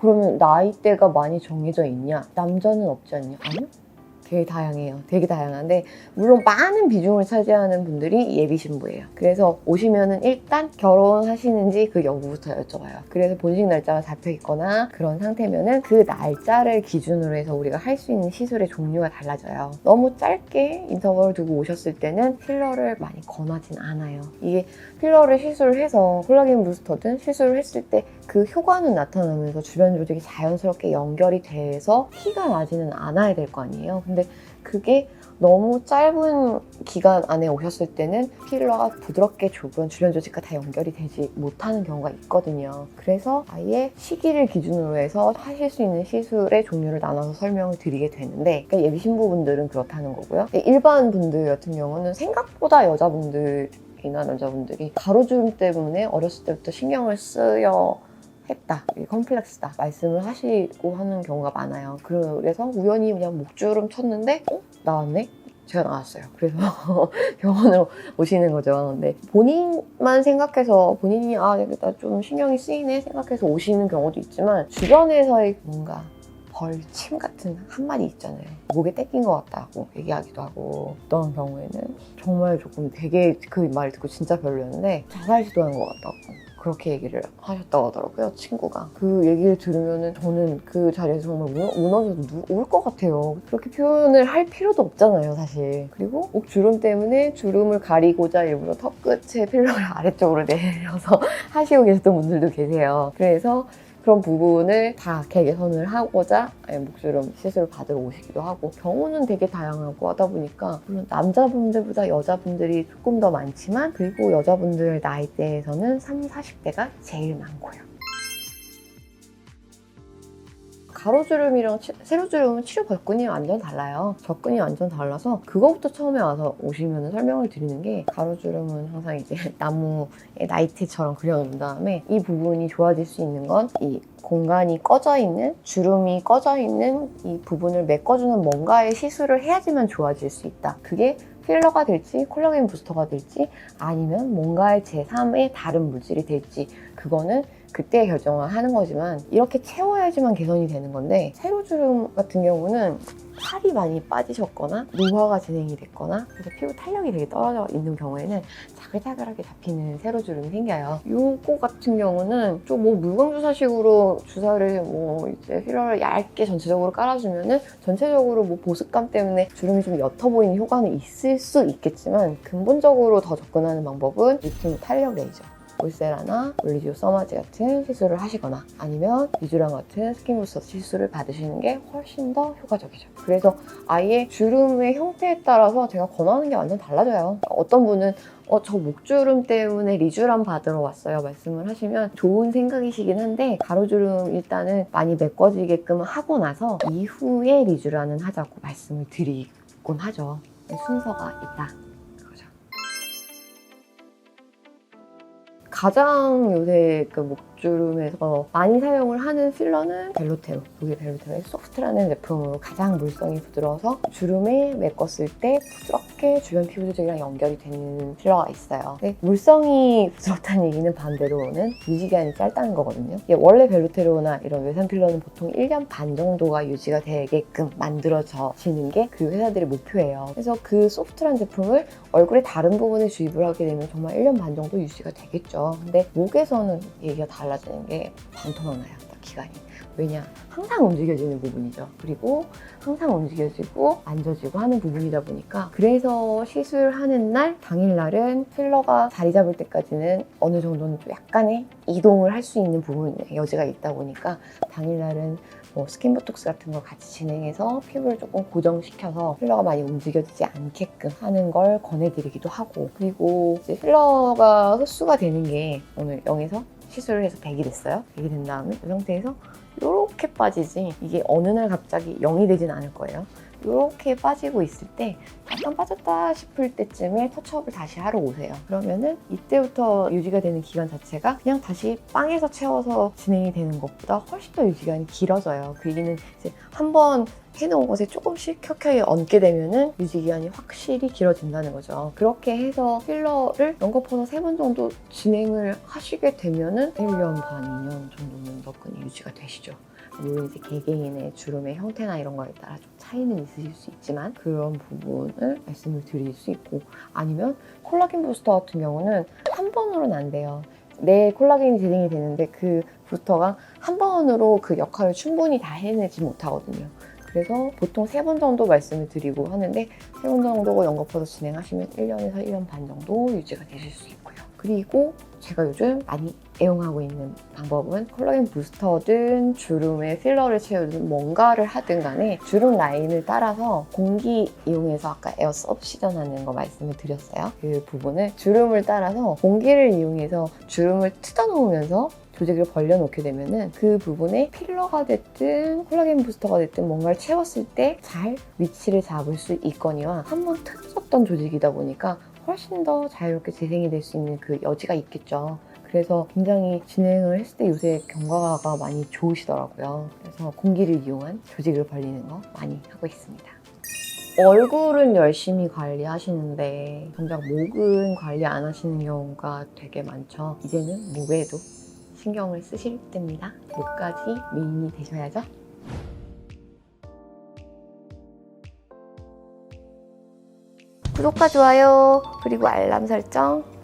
그러면 나이대가 많이 정해져 있냐? 남자는 없지 않냐? 아니요. 되게 다양해요. 되게 다양한데 물론 많은 비중을 차지하는 분들이 예비 신부예요. 그래서 오시면은 일단 결혼하시는지 그 여부부터 여쭤봐요. 그래서 본식 날짜가 잡혀 있거나 그런 상태면은 그 날짜를 기준으로 해서 우리가 할 수 있는 시술의 종류가 달라져요. 너무 짧게 인터벌을 두고 오셨을 때는 필러를 많이 권하진 않아요. 이게 필러를 시술해서 콜라겐 부스터든 시술을 했을 때 그 효과는 나타나면서 주변 조직이 자연스럽게 연결이 돼서 티가 나지는 않아야 될 거 아니에요. 근데 그게 너무 짧은 기간 안에 오셨을 때는 필러가 부드럽게 좁은 주변 조직과 다 연결이 되지 못하는 경우가 있거든요. 그래서 아예 시기를 기준으로 해서 하실 수 있는 시술의 종류를 나눠서 설명을 드리게 되는데 그러니까 예비 신부분들은 그렇다는 거고요. 일반 분들 같은 경우는 생각보다 여자분들 이나 남자분들이 가로주름 때문에 어렸을 때부터 신경을 쓰여 했다. 컴플렉스다. 말씀을 하시고 하는 경우가 많아요. 그래서 우연히 그냥 목주름 쳤는데, 어? 나왔네? 제가 나왔어요. 그래서 병원으로 오시는 거죠. 근데 본인만 생각해서 본인이 아, 나 좀 신경이 쓰이네 생각해서 오시는 경우도 있지만 주변에서의 뭔가 벌침 같은 한 마디 있잖아요. 목에 떼낀 것 같다고 얘기하기도 하고 어떤 경우에는 정말 조금 되게 그 말 듣고 진짜 별로였는데 자살 시도한 것 같다고 그렇게 얘기를 하셨다고 하더라고요 친구가. 그 얘기를 들으면은 저는 그 자리에서 정말 무너, 무너져서 울것 같아요. 그렇게 표현을 할 필요도 없잖아요 사실. 그리고 목 주름 때문에 주름을 가리고자 일부러 턱 끝에 필러를 아래쪽으로 내려서 하시고 계셨던 분들도 계세요. 그래서 그런 부분을 다 개선을 하고자 목주름 시술을 받으러 오시기도 하고 경우는 되게 다양하고 하다 보니까 물론 남자분들보다 여자분들이 조금 더 많지만 그리고 여자분들 나이대에서는 3, 40대가 제일 많고요. 가로주름이랑 치- 세로주름은 치료 접근이 완전 달라요. 접근이 완전 달라서 그거부터 처음에 와서 오시면 설명을 드리는 게 가로주름은 항상 이제 나무의 나이트처럼 그려놓은 다음에 이 부분이 좋아질 수 있는 건 이 공간이 꺼져 있는 주름이 꺼져 있는 이 부분을 메꿔주는 뭔가의 시술을 해야지만 좋아질 수 있다. 그게 필러가 될지 콜라겐 부스터가 될지 아니면 뭔가의 제3의 다른 물질이 될지 그거는 그때 결정을 하는 거지만 이렇게 채워야지만 개선이 되는 건데 세로주름 같은 경우는 살이 많이 빠지셨거나 노화가 진행이 됐거나 그래서 피부 탄력이 되게 떨어져 있는 경우에는 자글자글하게 잡히는 세로주름이 생겨요. 요거 같은 경우는 좀 뭐 물광 주사식으로 주사를 뭐 이제 필러를 얇게 전체적으로 깔아주면은 전체적으로 뭐 보습감 때문에 주름이 좀 옅어 보이는 효과는 있을 수 있겠지만 근본적으로 더 접근하는 방법은 리튬 탄력 레이저. 올세라나 올리지오 써마지 같은 시술을 하시거나 아니면 미주랑 같은 스킨부스터 시술을 받으시는 게 훨씬 더 효과적이죠. 그래서 아예 주름의 형태에 따라서 제가 권하는 게 완전 달라져요. 어떤 분은 어, 저 목주름 때문에 리쥬람 받으러 왔어요. 말씀을 하시면 좋은 생각이시긴 한데 가로주름 일단은 많이 메꿔지게끔 하고 나서 이후에 리쥬라는 하자고 말씀을 드리곤 하죠. 순서가 있다. 가장 요새 그목 주름에서 많이 사용을 하는 필러는 벨로테로 독일 벨로테로의 소프트라는 제품으로 가장 물성이 부드러워서 주름에 메꿨을 때 부드럽게 주변 피부 조직이랑 연결이 되는 필러가 있어요. 근데 물성이 부드럽다는 얘기는 반대로는 유지기간이 짧다는 거거든요. 원래 벨로테로나 이런 외산 필러는 보통 1년 반 정도가 유지가 되게끔 만들어지는 게 그 회사들의 목표예요. 그래서 그 소프트란 제품을 얼굴의 다른 부분에 주입을 하게 되면 정말 1년 반 정도 유지가 되겠죠. 근데 목에서는 얘기가 달라 지는 게 반토막 나요. 딱 기간이. 왜냐? 항상 움직여지는 부분이죠. 그리고 항상 움직여지고 만져지고 하는 부분이다 보니까 그래서 시술하는 날 당일날은 필러가 자리 잡을 때까지는 어느 정도는 좀 약간의 이동을 할 수 있는 부분의 여지가 있다 보니까 당일날은 뭐 스킨보톡스 같은 걸 같이 진행해서 피부를 조금 고정시켜서 필러가 많이 움직여지지 않게끔 하는 걸 권해드리기도 하고 그리고 이제 필러가 흡수가 되는 게 오늘 0에서 시술을 해서 100이 됐어요. 100이 된 다음에 이 상태에서 이렇게 빠지지 이게 어느 날 갑자기 0이 되진 않을 거예요. 이렇게 빠지고 있을 때 약간 빠졌다 싶을 때쯤에 터치업을 다시 하러 오세요. 그러면은 이때부터 유지가 되는 기간 자체가 그냥 다시 빵에서 채워서 진행이 되는 것보다 훨씬 더 유지기간이 길어져요. 그 얘기는 이제 한번 해놓은 것에 조금씩 켜켜이 얹게 되면은 유지기간이 확실히 길어진다는 거죠. 그렇게 해서 필러를 연거푸서 세번 정도 진행을 하시게 되면은 1년 반, 2년 정도는 너끈히 유지가 되시죠. 물론 이제 개개인의 주름의 형태나 이런 거에 따라 좀 차이는 있으실 수 있지만 그런 부분을 말씀을 드릴 수 있고 아니면 콜라겐 부스터 같은 경우는 한 번으로는 안 돼요. 내 콜라겐이 재생이 되는데 그 부스터가 한 번으로 그 역할을 충분히 다 해내지 못하거든요. 그래서 보통 세 번 정도 말씀을 드리고 하는데 세 번 정도 연거푸서 진행하시면 1년에서 1년 반 정도 유지가 되실 수 있고요. 그리고 제가 요즘 많이 애용하고 있는 방법은 콜라겐 부스터든 주름에 필러를 채우든 뭔가를 하든 간에 주름 라인을 따라서 공기 이용해서 아까 에어 서브시전 하는 거 말씀을 드렸어요. 그 부분을 주름을 따라서 공기를 이용해서 주름을 뜯어놓으면서 조직을 벌려놓게 되면은 그 부분에 필러가 됐든 콜라겐 부스터가 됐든 뭔가를 채웠을 때 잘 위치를 잡을 수 있거니와 한번 틀어졌던 조직이다 보니까 훨씬 더 자유롭게 재생이 될 수 있는 그 여지가 있겠죠. 그래서 굉장히 진행을 했을 때 요새 경과가 많이 좋으시더라고요. 그래서 공기를 이용한 조직을 벌리는 거 많이 하고 있습니다. 얼굴은 열심히 관리하시는데 정작 목은 관리 안 하시는 경우가 되게 많죠. 이제는 목에도 신경을 쓰실 때입니다. 목까지 메인이 되셔야죠. 구독과 좋아요 그리고 알람 설정